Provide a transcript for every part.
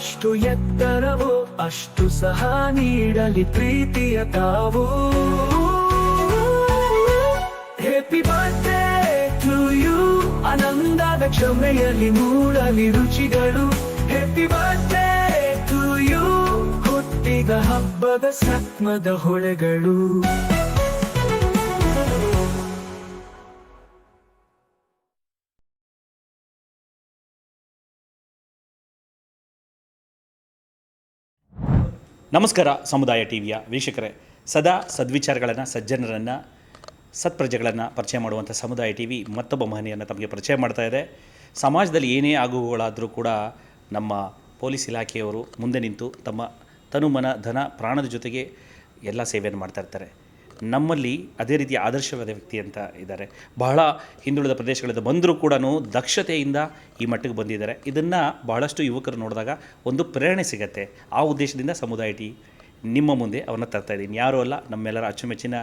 ಎಷ್ಟು ಎತ್ತರವೋ, ಅಷ್ಟು ಸಹ ನೀಡಲಿ ಪ್ರೀತಿಯ ತಾವು. ಹ್ಯಾಪಿ ಬರ್ಡೇ ಟು ಯು ಕ್ಷಮೆಯಲ್ಲಿ ಮೂಡಲಿ ರುಚಿಗಳು. ಹ್ಯಾಪಿ ಬರ್ಡೇ ಟು ಯು ಹುಟ್ಟಿದ ಹಬ್ಬದ ಸತ್ಮದ ಹೊಳೆಗಳು. ನಮಸ್ಕಾರ ಸಮುದಾಯ ಟಿವಿಯ ವೀಕ್ಷಕರೇ. ಸದಾ ಸದ್ವಿಚಾರಗಳನ್ನು, ಸಜ್ಜನರನ್ನು, ಸತ್ಪ್ರಜೆಗಳನ್ನು ಪರಿಚಯ ಮಾಡುವಂಥ ಸಮುದಾಯ ಟಿ ವಿ ಮತ್ತೊಬ್ಬ ಮಹನಿಯನ್ನು ತಮಗೆ ಪರಿಚಯ ಮಾಡ್ತಾ ಇದೆ. ಸಮಾಜದಲ್ಲಿ ಏನೇ ಆಗುವುಗಳಾದರೂ ಕೂಡ ನಮ್ಮ ಪೊಲೀಸ್ ಇಲಾಖೆಯವರು ಮುಂದೆ ನಿಂತು ತಮ್ಮ ತನುಮನ, ಧನ, ಪ್ರಾಣದ ಜೊತೆಗೆ ಎಲ್ಲ ಸೇವೆಯನ್ನು ಮಾಡ್ತಾ ಇರ್ತಾರೆ. ನಮ್ಮಲ್ಲಿ ಅದೇ ರೀತಿಯ ಆದರ್ಶವಾದ ವ್ಯಕ್ತಿ ಅಂತ ಇದ್ದಾರೆ. ಬಹಳ ಹಿಂದುಳಿದ ಪ್ರದೇಶಗಳಿಂದ ಬಂದರೂ ಕೂಡ ದಕ್ಷತೆಯಿಂದ ಈ ಮಟ್ಟಿಗೆ ಬಂದಿದ್ದಾರೆ. ಇದನ್ನು ಬಹಳಷ್ಟು ಯುವಕರು ನೋಡಿದಾಗ ಒಂದು ಪ್ರೇರಣೆ ಸಿಗತ್ತೆ. ಆ ಉದ್ದೇಶದಿಂದ ಸಮುದಾಯ ಟಿ ನಿಮ್ಮ ಮುಂದೆ ಅವನ್ನ ತರ್ತಾ ಇದ್ದೀನಿ. ಯಾರೂ ಅಲ್ಲ, ನಮ್ಮೆಲ್ಲರ ಅಚ್ಚುಮೆಚ್ಚಿನ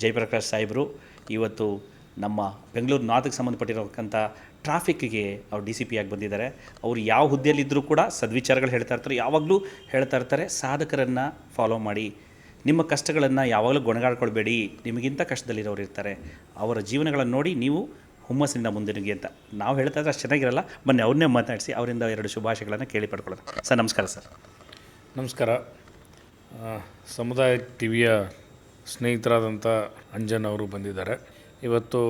ಜಯಪ್ರಕಾಶ್ ಸಾಹೇಬರು, ಇವತ್ತು ನಮ್ಮ ಬೆಂಗಳೂರು ನಾರ್ಥಕ್ಕೆ ಸಂಬಂಧಪಟ್ಟಿರೋಕ್ಕಂಥ ಟ್ರಾಫಿಕ್ಗೆ ಅವ್ರು ಡಿ ಸಿ ಪಿ ಆಗಿ ಬಂದಿದ್ದಾರೆ. ಅವರು ಯಾವ ಹುದ್ದೆಯಲ್ಲಿದ್ದರೂ ಕೂಡ ಸದ್ವಿಚಾರಗಳು ಹೇಳ್ತಾ ಇರ್ತಾರೆ. ಯಾವಾಗಲೂ ಹೇಳ್ತಾ ಇರ್ತಾರೆ, ಸಾಧಕರನ್ನು ಫಾಲೋ ಮಾಡಿ. ನಿಮ್ಮ ಕಷ್ಟಗಳನ್ನು ಯಾವಾಗಲೂ ಗೊಣಗಾಡ್ಕೊಳ್ಬೇಡಿ. ನಿಮಗಿಂತ ಕಷ್ಟದಲ್ಲಿರೋರು ಇರ್ತಾರೆ. ಅವರ ಜೀವನಗಳನ್ನು ನೋಡಿ ನೀವು ಹುಮ್ಮಸ್ಸಿನಿಂದ ಮುಂದೆ ಅಂತ. ನಾವು ಹೇಳ್ತಾ ಅಷ್ಟು ಚೆನ್ನಾಗಿರಲ್ಲ. ಬನ್ನಿ ಅವ್ರನ್ನೇ ಮಾತಾಡಿಸಿ, ಅವರಿಂದ ಎರಡು ಶುಭಾಶಯಗಳನ್ನು ಕೇಳಿ ಪಡ್ಕೊಳ್ಳೋಣ ಸರ್, ನಮಸ್ಕಾರ ಸರ್. ನಮಸ್ಕಾರ. ಸಮುದಾಯ ಟಿ ವಿಯ ಸ್ನೇಹಿತರಾದಂಥ ಅಂಜನ್ ಅವರು ಬಂದಿದ್ದಾರೆ. ಇವತ್ತು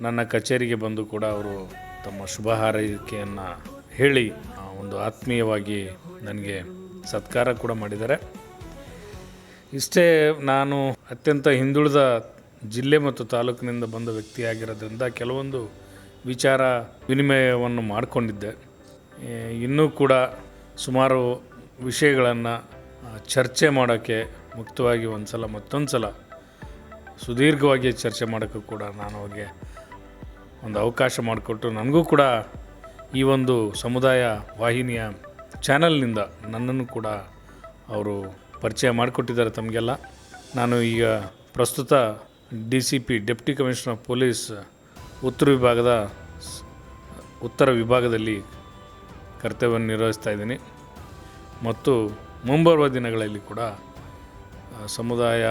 ನನ್ನ ಕಚೇರಿಗೆ ಬಂದು ಕೂಡ ಅವರು ತಮ್ಮ ಶುಭ ಹಾರೈಕೆಯನ್ನು ಹೇಳಿ ಒಂದು ಆತ್ಮೀಯವಾಗಿ ನನಗೆ ಸತ್ಕಾರ ಕೂಡ ಮಾಡಿದ್ದಾರೆ. ಇಷ್ಟೇ ನಾನು ಅತ್ಯಂತ ಹಿಂದುಳಿದ ಜಿಲ್ಲೆ ಮತ್ತು ತಾಲೂಕಿನಿಂದ ಬಂದ ವ್ಯಕ್ತಿಯಾಗಿರೋದ್ರಿಂದ ಕೆಲವೊಂದು ವಿಚಾರ ವಿನಿಮಯವನ್ನು ಮಾಡಿಕೊಂಡಿದ್ದೆ. ಇನ್ನೂ ಕೂಡ ಸುಮಾರು ವಿಷಯಗಳನ್ನು ಚರ್ಚೆ ಮಾಡೋಕ್ಕೆ ಮುಕ್ತವಾಗಿ ಒಂದು ಸಲ ಮತ್ತೊಂದು ಸಲ ಸುದೀರ್ಘವಾಗಿ ಚರ್ಚೆ ಮಾಡೋಕ್ಕೂ ಕೂಡ ನಾನು ಅವ್ರಿಗೆ ಒಂದು ಅವಕಾಶ ಮಾಡಿಕೊಟ್ಟು ನನಗೂ ಕೂಡ ಈ ಒಂದು ಸಮುದಾಯ ವಾಹಿನಿಯ ಚಾನಲ್ನಿಂದ ನನ್ನನ್ನು ಕೂಡ ಅವರು ಪರಿಚಯ ಮಾಡಿಕೊಟ್ಟಿದ್ದಾರೆ ತಮಗೆಲ್ಲ. ನಾನು ಈಗ ಪ್ರಸ್ತುತ D C P deputy commissioner police, ಉತ್ತರ ವಿಭಾಗದ ಉತ್ತರ ವಿಭಾಗದಲ್ಲಿ ಕರ್ತವ್ಯವನ್ನು ನಿರ್ವಹಿಸ್ತಾ ಇದ್ದೀನಿ. ಮತ್ತು ಮುಂಬರುವ ದಿನಗಳಲ್ಲಿ ಕೂಡ ಸಮುದಾಯ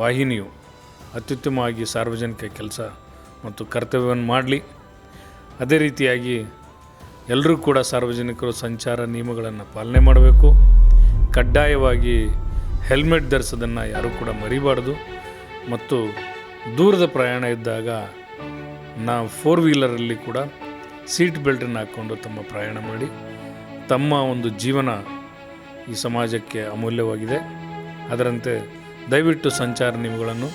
ವಾಹಿನಿಯು ಅತ್ಯುತ್ತಮವಾಗಿ ಸಾರ್ವಜನಿಕ ಕೆಲಸ ಮತ್ತು ಕರ್ತವ್ಯವನ್ನು ಮಾಡಲಿ. ಅದೇ ರೀತಿಯಾಗಿ ಎಲ್ಲರೂ ಕೂಡ ಸಾರ್ವಜನಿಕರು ಸಂಚಾರ ನಿಯಮಗಳನ್ನು ಪಾಲನೆ ಮಾಡಬೇಕು. ಕಡ್ಡಾಯವಾಗಿ ಹೆಲ್ಮೆಟ್ ಧರಿಸೋದನ್ನು ಯಾರೂ ಕೂಡ ಮರಿಬಾರ್ದು. ಮತ್ತು ದೂರದ ಪ್ರಯಾಣ ಇದ್ದಾಗ ನಾವು ಫೋರ್ ವೀಲರಲ್ಲಿ ಕೂಡ ಸೀಟ್ ಬೆಲ್ಟನ್ನು ಹಾಕ್ಕೊಂಡು ತಮ್ಮ ಪ್ರಯಾಣ ಮಾಡಿ ತಮ್ಮ ಒಂದು ಜೀವನ ಈ ಸಮಾಜಕ್ಕೆ ಅಮೂಲ್ಯವಾಗಿದೆ. ಅದರಂತೆ ದಯವಿಟ್ಟು ಸಂಚಾರ ನಿಯಮಗಳನ್ನು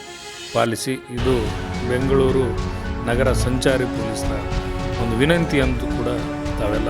ಪಾಲಿಸಿ. ಇದು ಬೆಂಗಳೂರು ನಗರ ಸಂಚಾರಿ ಪೊಲೀಸರ ಒಂದು ವಿನಂತಿ ಅಂತೂ ಕೂಡ ತಾವೆಲ್ಲ